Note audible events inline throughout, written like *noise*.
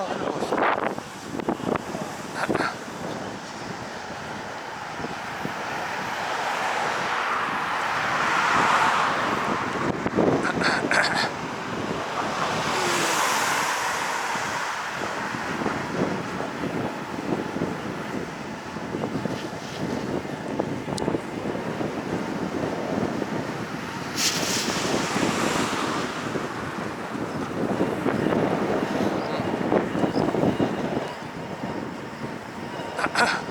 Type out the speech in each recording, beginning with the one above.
하 Ah!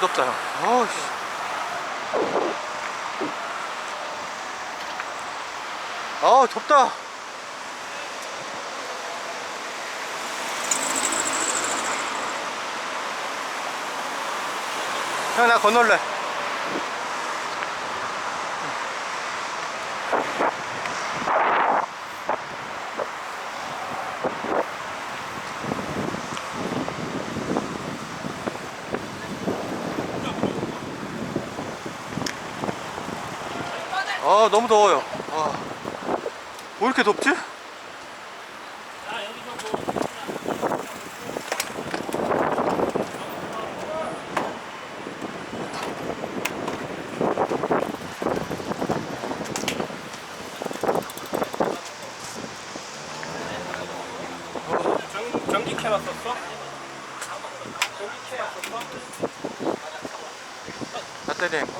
개덥다 형. 어우 씨. 아 덥다. 형 나 건널래. 아 너무 더워요. 아, 왜 이렇게 덥지? 전, 전기 켜놨었어? 전기 켜놨었어? 배터리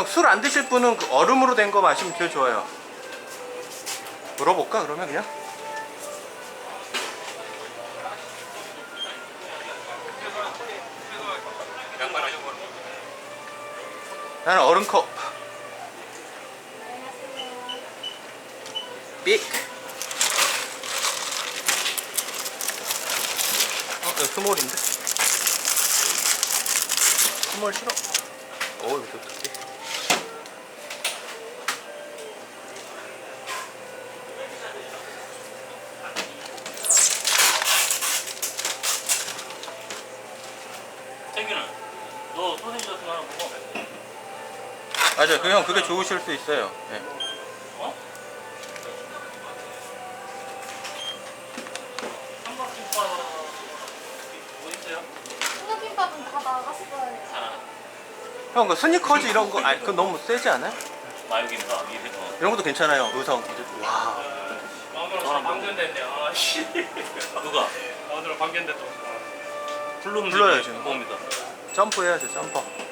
형, 술안 드실 분은 그 얼음으로 된 거 마시면 제일 좋아요. 물어볼까, 그러면 그냥? 나는 얼음컵. 빅. 어, 이거 스몰인데? 스몰 싫어. 오, 이거 어떡해. 맞아요. 그 형, 그게 좋으실 수 있어요. 예. 어? 삼각김밥 뭐 있어요? 삼각김밥은 다 나갔어요. 하나. 형, 그 스니커즈 이런 거, 아니, 그 너무 세지 않아요? 마요김밥 뭐. 이런 것도 괜찮아요. 의성. 와. 오늘 방전됐네. 아 씨. 누가? 오늘 방전됐다. 불르면 불러야지. 봅니다. 점프 해야죠, 점프.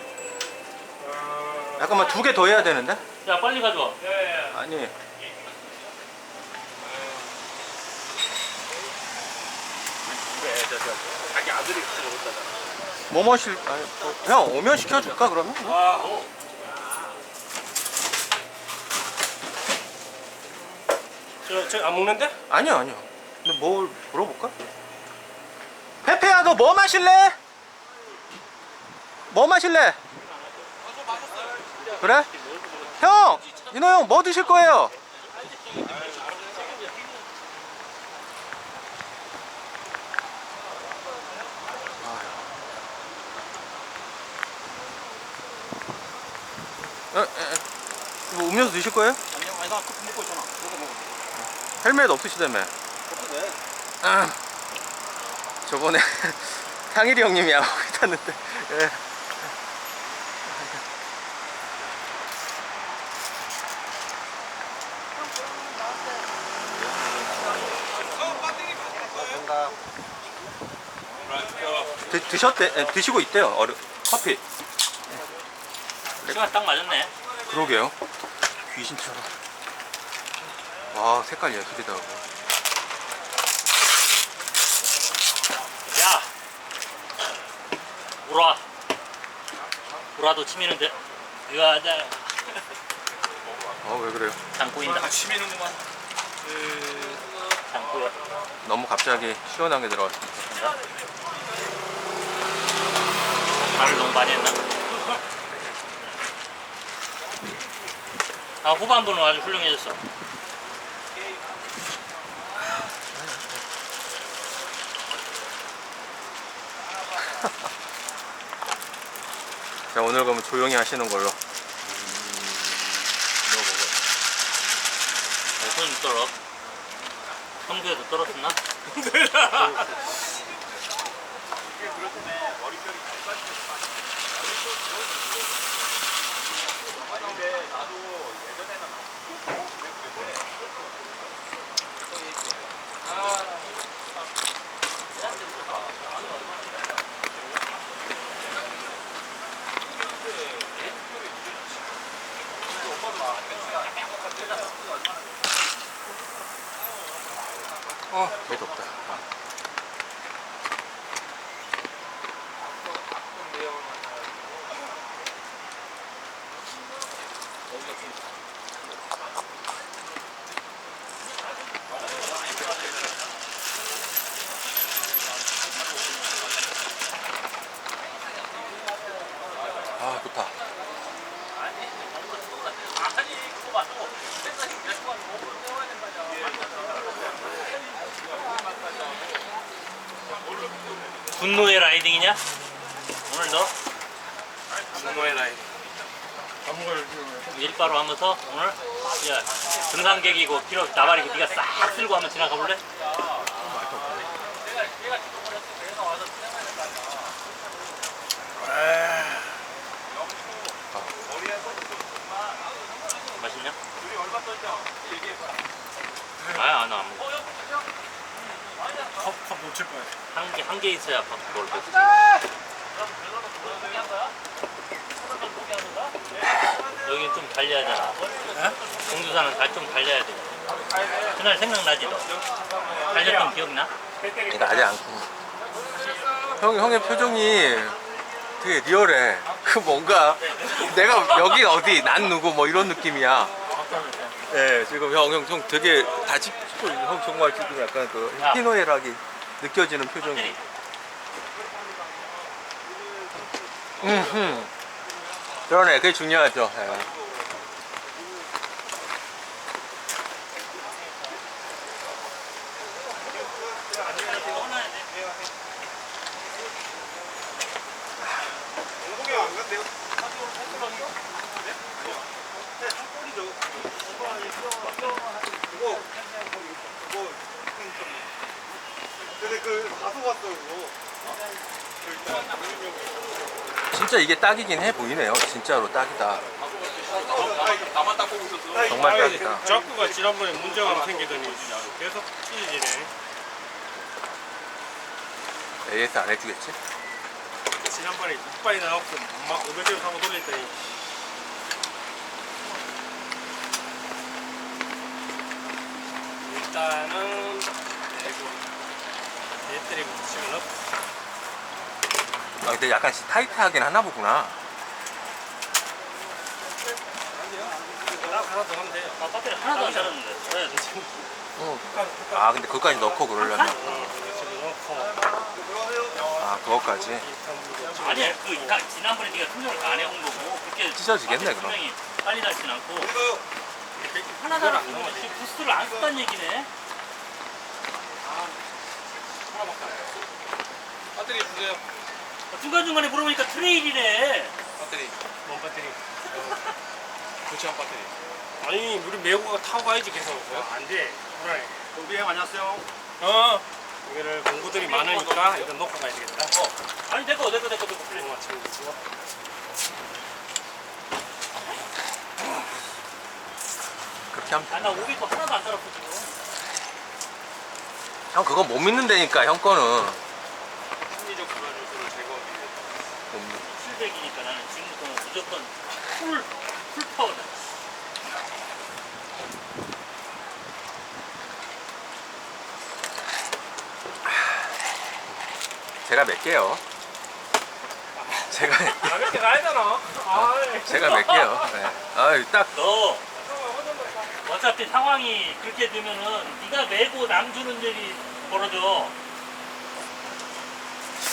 약간만 두 개 더 해야 되는데? 야 빨리 가져와. 예. 아니. 그래, 저, 저, 자기 아들이. 뭐 마실, 아니, 뭐, 형, 오면 시켜줄까, 그러면? 아, 어. 저, 저안 먹는데? 아니요, 아니요. 근데 뭘 물어볼까? 페페야, 너 뭐 마실래? 뭐 마실래? 그래? 형! 인호 형, 뭐 드실 거예요? 에, 에, 에. 뭐 음료수 드실 거예요? 아니요, 아니, 나 커피 먹고 있잖아. 먹어, 먹어. 헬멧 없으시다며? 커피네. 아, 저번에 *laughs* 향일이 형님이 하고 있었는데 예. 드, 드셨대 예, 드시고 있대요 어르 커피 시간 딱 맞았네. 그러게요 귀신처럼 와 색깔 예술이다. 야. 우라. 우라도 치미는데. 이거 하자. 어왜 그래요 장 꼬인다. 치미는구만. 장 꼬여. 너무 갑자기 시원하게 들어왔습니다 말을 너무 많이 했나? 아 후반부는 아주 훌륭해졌어. *laughs* 자 오늘 그러면 조용히 하시는 걸로 손이 떨어. 평소에도 떨었었나? *laughs* *laughs* 어 되게 덥다 아. 분노의 라이딩이냐? 오늘 너 분노의 라인. 일바로 하면서 오늘 야 등산객이고 필요 나발이고 네가 싹 쓸고 한번 지나가 볼래? 맛있냐? 아야 안 먹어. 컵, 컵, 붙일 뻔 한개 한 개 있어야 바꿀 걸 여기는 좀 달려야 되나? 공주사는 다좀 달려야 돼. 그날 생각나지 너? 달렸던 기억나? 그러니까 아직 안 큰. 형 형의 표정이 되게 리얼해. 그 뭔가 내가 여기 어디 난 누구 뭐 이런 느낌이야. 네 지금 형 형 형 되게 다치고 있는 형 정말 지금 약간 그 야. 희노애락이 느껴지는 표정이. 음, 음. 그러네 그게 중요하죠. 예. 공공이 안 간대요? 그거 그거 근데 그 가서 왔어 그거 그 일단 장윤용 진짜 이게 딱이긴 해 보이네요. 진짜로 딱이다. 나만 딱 보고 있었어 정말 딱이다. 자꾸가 지난번에 문제가 생기더니 계속 찢어지네. AS 안 해주겠지? 지난번에 이빨이 나왔고 막 500개 사고 돌렸더니 일단은 배터리 붙이면 넣고 아 근데 약간 타이트하긴 하나 보구나. 딱 하나 더 하면 돼요. 아, 배터리 하나도 안 달았는데. 써야 돼. 어. 아 근데 그것까지 넣고 그러려면 지금 넣고 아 그것까지 아니야, 그 야, 지난번에 네가 충전을 안 해온 거고 그렇게 찢어지겠네, 그럼. 빨리 닳진 않고 하나 달았고 지금 부스트를 안 썼다는 얘기네. 배터리 주세요 중간 중간에 물어보니까 트레일이래. 배터리 뭔 배터리. 교체한 배터리 아니 우리 메고 타고 가야지 계속. 어, 안 돼. 불안해. 동비형 안녕하세요 어. 이거를 공구들이 많으니까 이거 놓고 가야 되겠다. 아니 내 거 내 거 내 거 내 거 그래. 이거 마찬가지고. 그렇게 하면 아나 500도 하나도 안 지금. 형 그거 못 믿는다니까 형 거는 300이니까 나는 지금부터는 그 무조건 풀, 풀파워다. 제가 맺게요. 제가 아, 가볍게 가야 되나? 어, 네. 아, 제가 맺게요. 네. 아유 딱 너 어차피 상황이 그렇게 되면은 네가 메고 남 주는 일이 벌어져.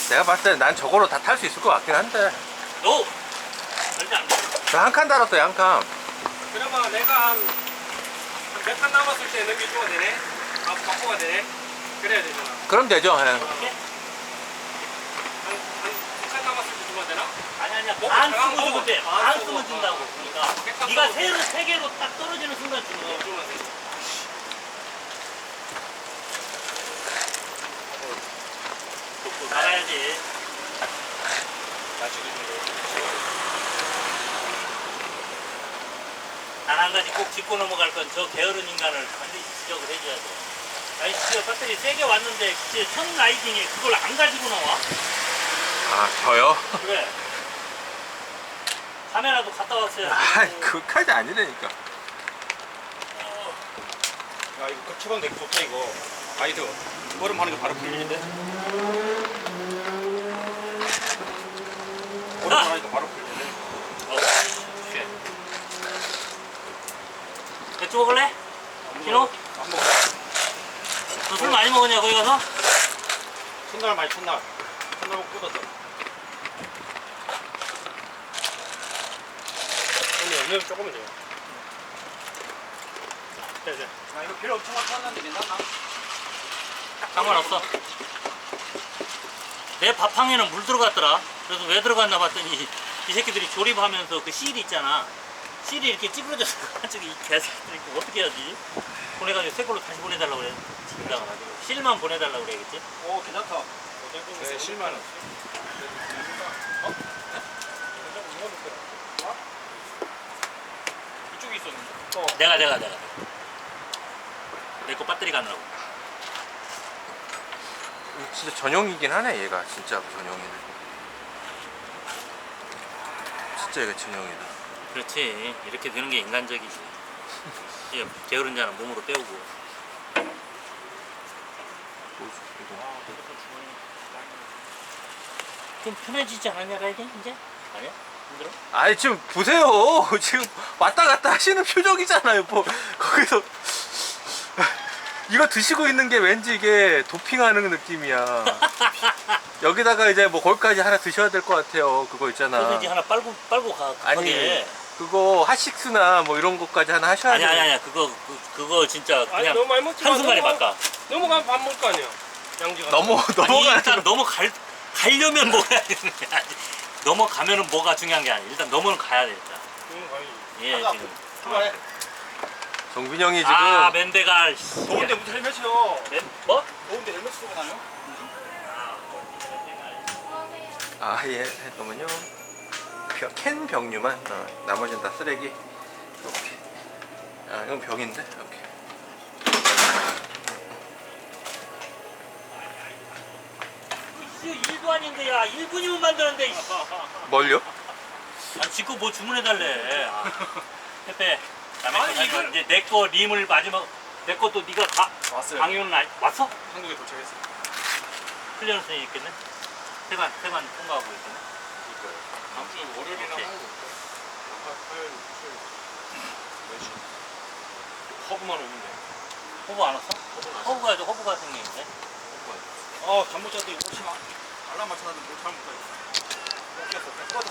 내가 봤을 때 난 저거로 다 탈 수 있을 것 같긴 한데 너 절대 안 돼. 저한칸 달았어요 한칸 그러면 내가 한몇칸 남았을 때 넘겨줘야 되네? 아, 바꿔가 되네? 그래야 되잖아. 그럼 되죠 예. 한한두칸 남았을 때 주면 되나? 아니 아니야 반 들어가면 쓰고. 주면 돼. 쓰고 쓰면 준다고. 그러니까 네가 세로 세 개로 딱 떨어지는 순간 주는 어, 거야. 주면 돼. 놓고 나가야지. 단 한 가지 꼭 짚고 넘어갈 건 저 게으른 인간을 반드시 지적을 해줘야 돼. 아니 진짜 배터리 세게 왔는데 진짜 첫 라이딩에 그걸 안 가지고 나와? 아 저요? 그래. 카메라도 갔다 왔어야 아 돼. 그까지 아니라니까 야 이거 거치방 되게 좋다 이거 아이드 얼음 하는 거 바로 풀리는데 얼음 하니까 바로 풀리는데 어, 쉣. 맥 주 먹을래? 진호? 안 먹어 너 술 많이 먹었냐 거기 가서? 첫날 많이 첫날 첫날 먹고 뜯었어 아니, 음료 조금만 줘요. 네, 네. 야 이거 필요 엄청 많이 탔는데 괜찮나? 상관없어. 내 밥항에는 물 들어갔더라. 그래서 왜 들어갔나 봤더니 이 새끼들이 조립하면서 그 실이 있잖아. 실이 이렇게 찌그러져서 *laughs* 한쪽에 이 개새끼들 있고 어떻게 해야지? 보내가지고 새 걸로 다시 보내달라고 그래. 진다가 가지고 실만 보내달라고 그래야겠지? 오 괜찮다 네 실만 이쪽에 있었는데 내가 내가 내가. 내 거 배터리가 안 나고. 진짜 전용이긴 하네 얘가 진짜 전용이네 진짜 얘가 전용이다 그렇지. 이렇게 되는 게 인간적이지. 게으른 자는 몸으로 때우고. 좀 편해지지 않았냐, 가야 돼, 이제? 아니야? 힘들어? 아니 지금 보세요 *laughs* 지금 왔다 갔다 하시는 표정이잖아요 뭐 거기서 이거 드시고 있는 게 왠지 이게 도핑하는 느낌이야 여기다가 이제 뭐 거기까지 하나 드셔야 될 것 같아요 그거 있잖아 소세지 하나 빨고, 빨고 가. 아니 급하게. 그거 핫식스나 뭐 이런 것까지 하나 하셔야 아니, 돼요 아니, 아니, 그거, 그, 그거 진짜 아니 그냥 너무 많이 먹지 마. 한순간에 바꿔. 넘어가면 밥 먹을 거 아니야. 양지가. 넘어 아니, 일단 넘어갈, 가려면 먹어야 되는 게 아니지. 넘어가면은 뭐가 중요한 게 아니야. 일단 넘어는 가야 돼, 일단. 응, 가야지. 예, 지금. 그만해. 정빈 형이 지금 아, 맨데갈. 씨. 더운데 무슨 헬멧이요? 맨, 뭐? 더운데 헬멧 쓰고 다녀? 아예 잠깐만요 병- 캔 병류만 어, 나머지는 다 쓰레기 이렇게 아 이건 병인데 이렇게 이거 일도 아닌데, 야, 1분이면 만드는데. 이씨. 뭘요? 아, 지금 뭐 주문해달래. 아. *laughs* 페페. 남의 아니, 거 이걸- 이걸... 이제 내 거 림을 마지막, 내 것도 네가 가. 왔어요. 강요는 아, 왔어? 한국에 도착했어. 클리어런스 있겠네? 세관, 세관 통과하고 있겠네? 다음 주 월요일이나 오케이. 화요일, 수요일. 몇 시 허브만 오면 돼. 허브 안 왔어? 허브가, 허브 가 생기는데? 어, 잠못 잤더니 오지 마. 알람 맞춰놨는데 못 잠못 자.